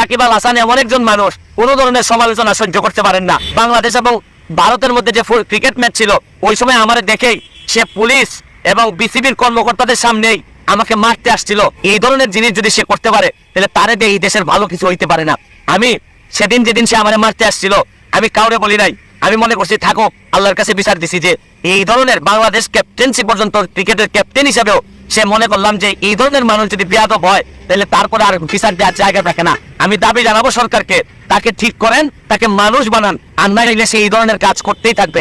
সাকিব আল হাসান এমন একজন মানুষ, কোনো ধরনের সমালোচনা সহ্য করতে পারেন না। বাংলাদেশ এবং ভারতের মধ্যে যে ক্রিকেট ম্যাচ ছিল, ওই সময় আমার দেখেই সে পুলিশ এবং বিসিবির কর্মকর্তাদের সামনেই আমাকে মারতে আসছিল। এই ধরনের জিনিস যদি সে করতে পারে, তাহলে তারে দিয়ে এই দেশের ভালো কিছু হইতে পারে না। আমি সেদিন যেদিন সে আমার মারতে আসছিল, আমি কাউরে বলি নাই। আমি মনে করছি থাকো আল্লাহর কাছে বিচার দিছি যে, এই ধরনের বাংলাদেশ ক্যাপ্টেন্সি পর্যন্ত ক্রিকেটের ক্যাপ্টেন হিসেবেও সে মনে করলাম যে এই ধরনের মানুষ যদি বিয়াদব হয়, তাহলে তারপরে আর বিচার দেওয়ার জায়গা থাকে না। আমি দাবি জানাব সরকারকে। তাকে ঠিক করেন, তাকে মানুষ বানান। আর না সে এই ধরনের কাজ করতেই থাকবে।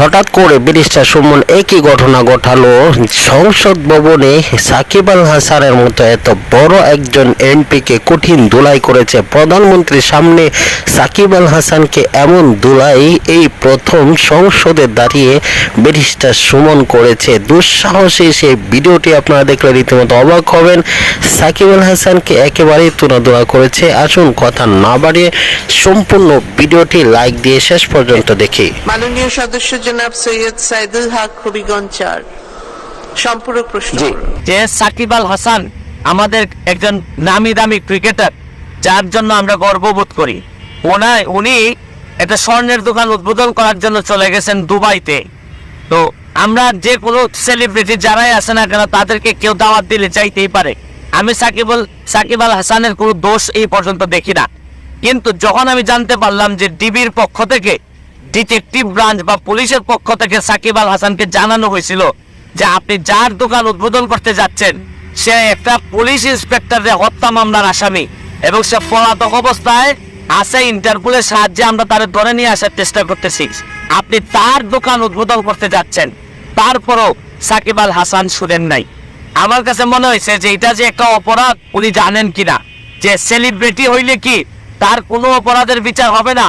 হঠাৎ করে ব্যারিস্টার সুমন একই ঘটনা ঘটালো। সংসদ ভবনে সাকিব আল হাসানের মতো এত বড় একজন এমপিকে কঠিন ধুলাই করেছে। প্রধানমন্ত্রীর সামনে সাকিব আল হাসানকে এমন ধুলাই এই প্রথম সংসদে দাঁড়িয়ে ব্যারিস্টার সুমন করেছে। দুঃসাহসী সেই ভিডিওটি আপনারা দেখলে রীতিমতো অবাক হবেন। সাকিব আল হাসানকে একেবারেই তুনাদুয়া করেছে। আসুন কথা না বাড়িয়ে সম্পূর্ণ ভিডিওটি লাইক দিয়ে শেষ পর্যন্ত দেখি। মাননীয় সদস্য জনাব সৈয়দ সাইদুল হক হবিগঞ্জ চার। সম্পূরক প্রশ্ন যে সাকিব আল হাসান আমাদের একজন নামি দামি ক্রিকেটার যার জন্য আমরা গর্ববোধ করি। ওনায় উনি একটা স্বর্ণের দোকান উদ্বোধন করার জন্য চলে গেছেন দুবাইতে। তো আমরা যে কোনো সেলিব্রিটি যারাই আসে না কেন তাদেরকে কেউ দাওয়াত দিলে চাইতেই পারে। আমি সাকিব আল সাকিব আল হাসানের কোনো দোষ এই পর্যন্ত দেখি না। কিন্তু যখন আমি জানতে পারলাম যে ডিবির পক্ষ থেকে ডিটেকটিভ ব্রাঞ্চ বা পুলিশের পক্ষ থেকে সাকিব আল হাসানকে জানানো হয়েছিল যে আপনি যার দোকান উদ্বোধন করতে যাচ্ছেন, সে একটা পুলিশ ইন্সপেক্টরের হত্যা মামলার আসামি এবং সে পলাতক অবস্থায় আছে ইন্টারপোলের সাহায্যে, আমরা তার ধরে নিয়ে আসার চেষ্টা করতেছি। আপনি তার দোকান উদ্বোধন করতে যাচ্ছেন, তারপরও সাকিব আল হাসান শুনেন নাই। আমার কাছে মনে হয়েছে যে এটা যে একটা অপরাধ, উনি জানেন কিনা? যে সেলিব্রিটি হইলে কি তার কোনো অপরাধের বিচার হবে না।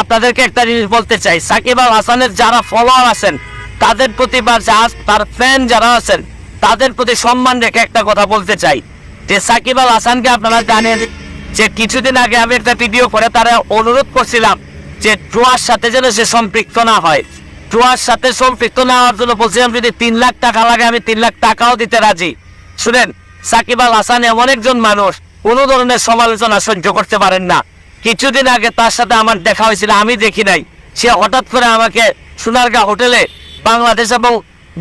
আপনাদেরকে একটা জিনিস বলতে চাই, সাকিব আল হাসানের যারা ফলোয়ার আছেন, তাদের প্রতি বা তার ফ্যান যারা আছেন, তাদের প্রতি সম্মান রেখে একটা কথা বলতে চাই, যে সাকিব আল হাসানকে আপনারা জানেন যে কিছুদিন আগে আমি একটা ভিডিও করে তারা অনুরোধ করছিলাম যে জুয়ার সাথে যেন সে সম্পৃক্ত না হয়। জুয়ার সাথে সম্পৃক্ত না হওয়ার জন্য বলছিলাম, যদি তিন লাখ টাকা লাগে, আমি তিন লাখ টাকাও দিতে রাজি। শুনেন, সাকিব আল হাসান এমন একজন মানুষ কোনো ধরনের সমালোচনা সহ্য করতে পারেন না। কিছুদিন আগে তার সাথে আমার দেখা হয়েছিল, আমি দেখি নাই। সে হঠাৎ করে আমাকে সোনারগাঁ হোটেলে বাংলাদেশ এবং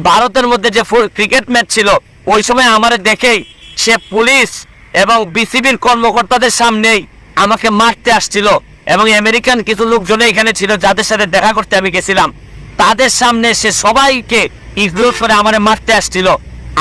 ভারতের মধ্যে যে ক্রিকেট ম্যাচ ছিল, ওই সময় আমার দেখেই সে পুলিশ এবং বিসিবির কর্মকর্তাদের সামনেই আমাকে মারতে আসছিল এবং আমেরিকান কিছু লোকজন এখানে ছিল যাদের সাথে দেখা করতে আমি গেছিলাম। তাদের সামনে সে সবাইকে ইগনোর করে আমার মারতে আসছিল।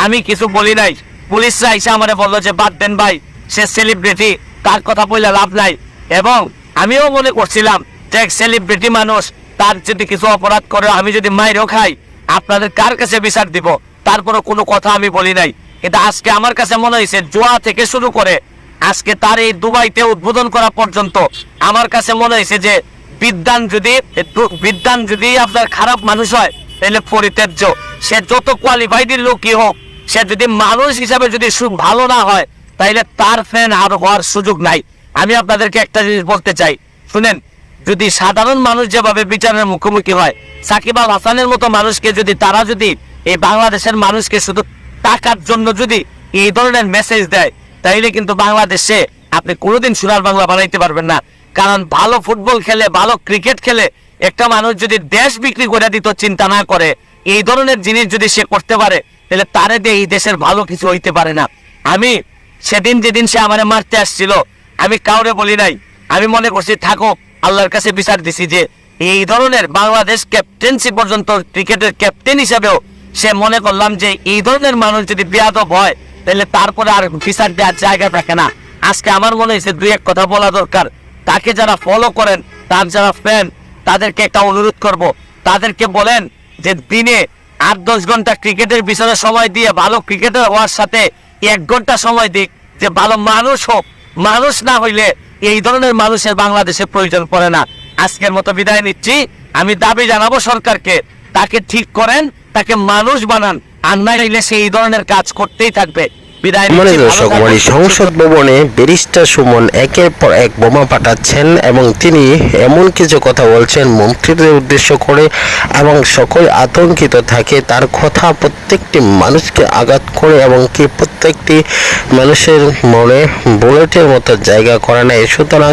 আমি কিছু বলি নাই। পুলিশরা এসে আমার বলল যে, বাদ দেন ভাই সে সেলিব্রিটি তার কথা বললে লাভ নাই। এবং আমিও মনে করছিলাম যে সেলিব্রিটি মানুষ, তার যদি কিছু অপরাধ করে, আমি যদি মাইরও খাই, আপনাদের কার কাছে বিচার দিব? তারপরে কোনো কথা আমি বলি নাই। কিন্তু আজকে আমার কাছে মনে হয়েছে, জোয়া থেকে শুরু করে আজকে তার এই দুবাইতে উদ্বোধন করা পর্যন্ত আমার কাছে মনে হয়েছে যে বিদ্যান যদি বিদ্যান যদি আপনার খারাপ মানুষ হয়, তাহলে পরিত্যাজ্য। সে যত কোয়ালিফাইড লোকই হোক, সে যদি মানুষ হিসাবে যদি ভালো না হয় তাইলে তার ফ্যান আর হওয়ার সুযোগ নাই। আমি আপনাদেরকে একটা জিনিস বলতে চাই। শুনেন, যদি সাধারণ মানুষ যেভাবে বিচারের মুখোমুখি হয়, সাকিব আল হাসানের মতো মানুষকে যদি, তারা যদি এই বাংলাদেশের মানুষকে শুধু টাকার জন্য যদি এই ধরনের মেসেজ দেয়, তাইলে কিন্তু বাংলাদেশে আপনি কোনোদিন সোনার বাংলা বানাইতে পারবেন না। কারণ ভালো ফুটবল খেলে, ভালো ক্রিকেট খেলে, একটা মানুষ যদি দেশ বিক্রি করে দিত, চিন্তা না করে, এই ধরনের জিনিস যদি সে করতে পারে, তাহলে তারে দিয়ে এই দেশের ভালো কিছু হইতে পারে না। আমি সেদিন যেদিন সে আমারে মারতে আসছিল, আমি কাউরে বলি নাই। আমি মনে করছি, থাকো, আল্লাহর কাছে বিচার দিছি যে, এই ধরনের বাংলাদেশ ক্যাপ্টেন্সি পর্যন্ত ক্রিকেটের ক্যাপ্টেন হিসেবেও সে মনে করলাম যে, এই ধরনের মানুষ যদি বিয়াদব হয়, তাহলে তারপরে আর বিচার দেওয়ার জায়গা থাকে না। আজকে আমার মনে হয়েছে, দুই এক কথা বলা দরকার। তাকে যারা ফলো করেন, তার যারা ফ্যান তাদেরকে একটা অনুরোধ করব। তাদেরকে বলেন যে, দিনে আট দশ ঘণ্টা ক্রিকেটের পিছনে সময় দিয়ে ভালো ক্রিকেটার হওয়ার সাথে এক ঘণ্টা সময় দিক যে ভালো মানুষ হোক। মানুষ না হইলে এই ধরনের মানুষের বাংলাদেশে প্রয়োজন পড়ে না। আজকের মতো বিদায় নিচ্ছি। আমি দাবি জানাব সরকারকে, তাকে ঠিক করেন, তাকে মানুষ বানান। আর না হইলে সে এই ধরনের কাজ করতেই থাকবে। মানে দর্শক সংসদ ভবনে ব্যারিস্টার সুমন একের পর এক বোমা পাঠাচ্ছেন এবং তিনি এমন কিছু কথা বলছেন মন্ত্রীদের উদ্দেশ্য করে এবং সকল আতঙ্কিত থাকে তার কথা প্রত্যেকটি মানুষকে আঘাত করে এবং কি প্রত্যেকটি মানুষের মনে বুলেটের মতো জায়গা করে নেয়। সুতরাং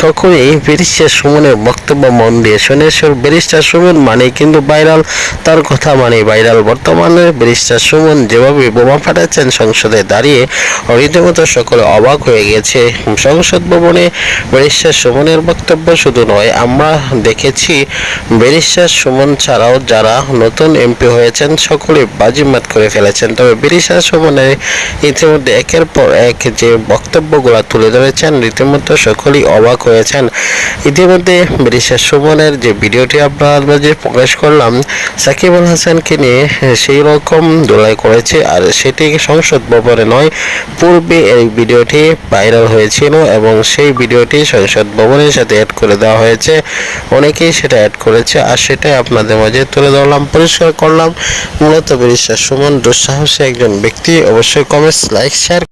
সকলেই ব্যারিস্টার সুমনের বক্তব্য মন দিয়ে শুনে ব্যারিস্টার সুমন মানে কিন্তু ভাইরাল তার কথা মানে ভাইরাল। বর্তমানে ব্যারিস্টার সুমন যেভাবে বোমা ফাটাচ্ছেন সংসদে দাঁড়িয়ে রীতিমতো সকলে অবাক হয়ে গেছে। সংসদ ভবনে ব্যারিস্টার সুমনের বক্তব্য শুধু নয়, আমরা দেখেছি ব্যারিস্টার সুমন ছাড়াও যারা নতুন এমপি হয়েছেন সকলে বাজিমাত করে ফেলেছেন। তবে ব্যারিস্টার সুমনের ইতিমধ্যে একের পর এক যে বক্তব্যগুলো তুলে ধরেছেন, রীতিমতো সকলেই অবাক হয়েছেন। ইতিমধ্যে ব্যারিস্টার সুমনের যে ভিডিওটি আপনার মাঝে প্রকাশ করলাম, সাকিব আল হাসানকে নিয়ে সেই রকম দোলাই করেছে, আর সেটি সংসদ ভবনে নয়, পূর্বে এই ভিডিওটি ভাইরাল হয়েছিল এবং সেই ভিডিওটি সংসদ ভবনের সাথে অ্যাড করে দেওয়া হয়েছে। অনেকেই সেটা অ্যাড করেছে আর সেটাই আপনাদের মাঝে তুলে ধরলাম, পরিষ্কার করলাম। মূলত বিশ্বাস সুমন দুঃসাহসী একজন ব্যক্তি। অবশ্যই কমেন্টস লাইক শেয়ার